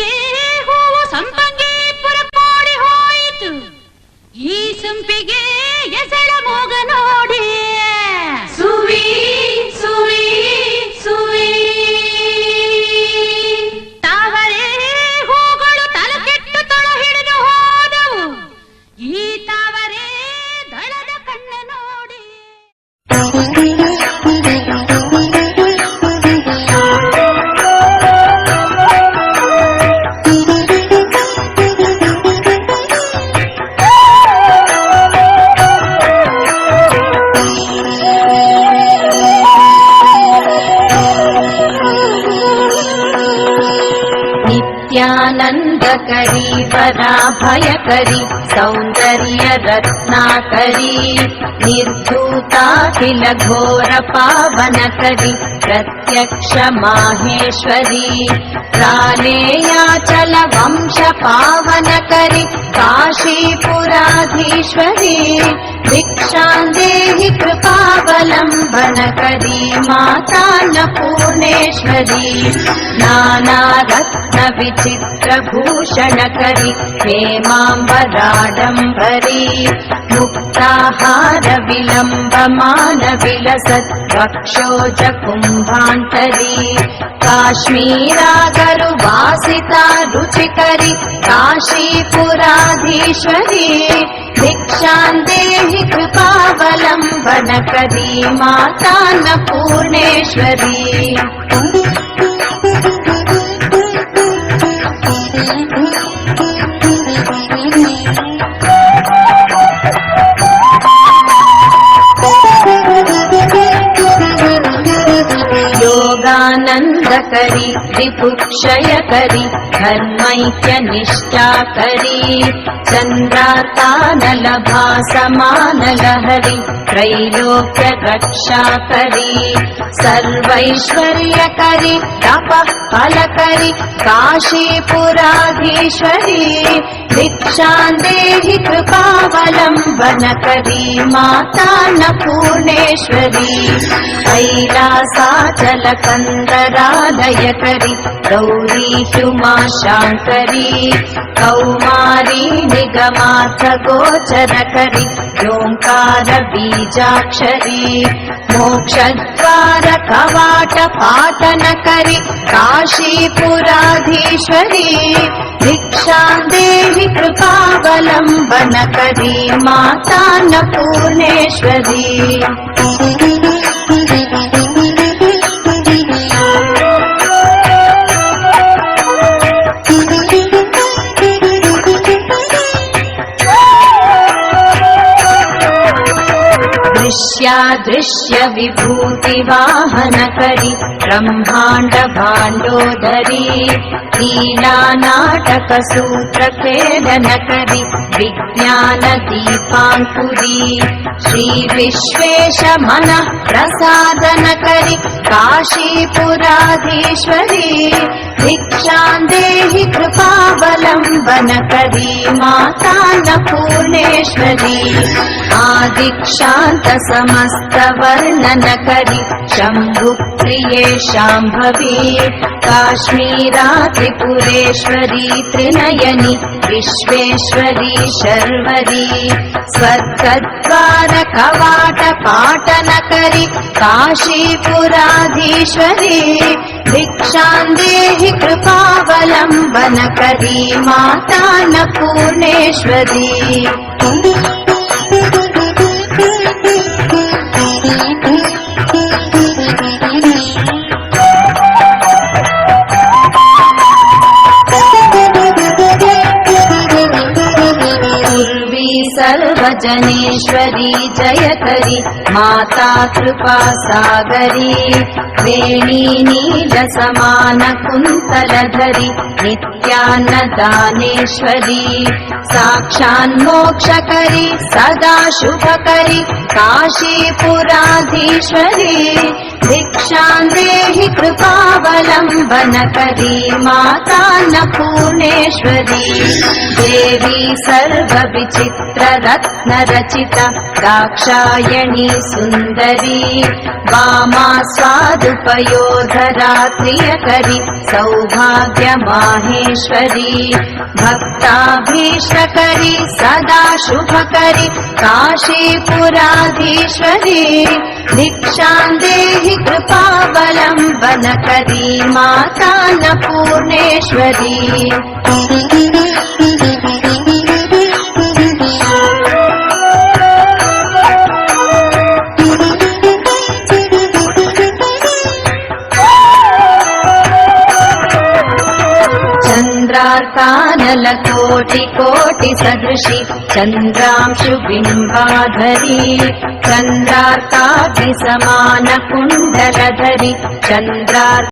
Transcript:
ಸಂಪಿಗೆ ಹೂವು ಸಂಪಂಗಿ ಪುರ ಹೋಯಿತು. ಈ ಸಂಪಿಗೆ नित्यानन्दकरी पराभयकरी सौन्दर्यरत्नाकरी निर्धूताखिल घोरपावनकरी प्रत्यक्ष माहेश्वरी प्रालेयाचल वंश पावनकरि काशीपुराधीश्वरी भिक्षाम् देहि कृपावलम्बनकरी माता न पूर्णेश्वरी नानारत्न विचित्रभूषणकरि हेमाम्बराडम्बरी मुक्ताहार विलम्बमान विलसत् वक्षोज कुम्भान्तरी काश्मीरागरु वासिता रुचिकरि काशीपुराधीश्वरी भिक्षाम् देहि कृपावलम्बनकरी माता न पूर्णेश्वरी योगानन्दकरी रिपुक्षयकरी धर्मैक्यनिष्ठाकरी चन्द्रातानलभासमानलहरि त्रैलोक्यरक्षाकरी सर्वैश्वर्यकरि तपः फलकरि काशीपुराधीश्वरी भिक्षाम् देहि कृपावलम्बनकरी माता न पूर्णेश्वरी कैलासाचलकन्दरालयकरि गौरी हुमाशाङ्करी कौमारी निगमाथ गोचरकरि ओङ्कार बीजाक्षरी मोक्षद्वार कवाट पाटनकरि काशीपुराधीश्वरी भिक्षाम् देहि कृपावलम्बनकरी माता न पूर्णेश्वरी दृश्यादृश्य विभूतिवाहनकरि ब्रह्माण्ड भाण्डोदरी लीलानाटकसूत्रखेदनकरि विज्ञानदीपाङ्कुरी श्रीविश्वेश मनः प्रसादनकरि काशीपुराधीश्वरी दीक्षान् देहि कृपावलम्बनकरी माता न पूर्णेश्वरी आ दिक्षान्त शम्भुप्रिये शाम्भवी काश्मीरा त्रिपुरेश्वरी त्रिनयनि विश्वेश्वरी शर्वरी। स्वर्गद्वारकवा काशीपुराधीश्वरी भिक्षाम् देहि कृपावलम्बनकरी माता न पूर्णेश्वरी सर्वजनेश्वरी जयकरि माता कृपा सागरी वेणी नीलसमान कुन्तलधरि नित्यान्नदानेश्वरी साक्षान्मोक्षकरि सदा शुभकरि काशीपुराधीश्वरी भिक्षां देहि कृपावलम्बनकरी माता न पूर्णेश्वरी देवी सर्वविचित्ररत्नरचिता दाक्षायणी सुन्दरी। वामा स्वादुपयोधरात्रियकरी सौभाग्यमाहेश्वरी। भक्ताभीष्टकरी सदा शुभकरी काशीपुराधीश्वरी। भिक्षां देहि कृपावलम्बनकरी माता न पूर्णेश्वरी चन्द्रार्कानलकोटि कोटि सदृशि चन्द्रांशु बिम्बाधरी चन्द्रार्काभिसमान कुण्डलधरि चन्द्रार्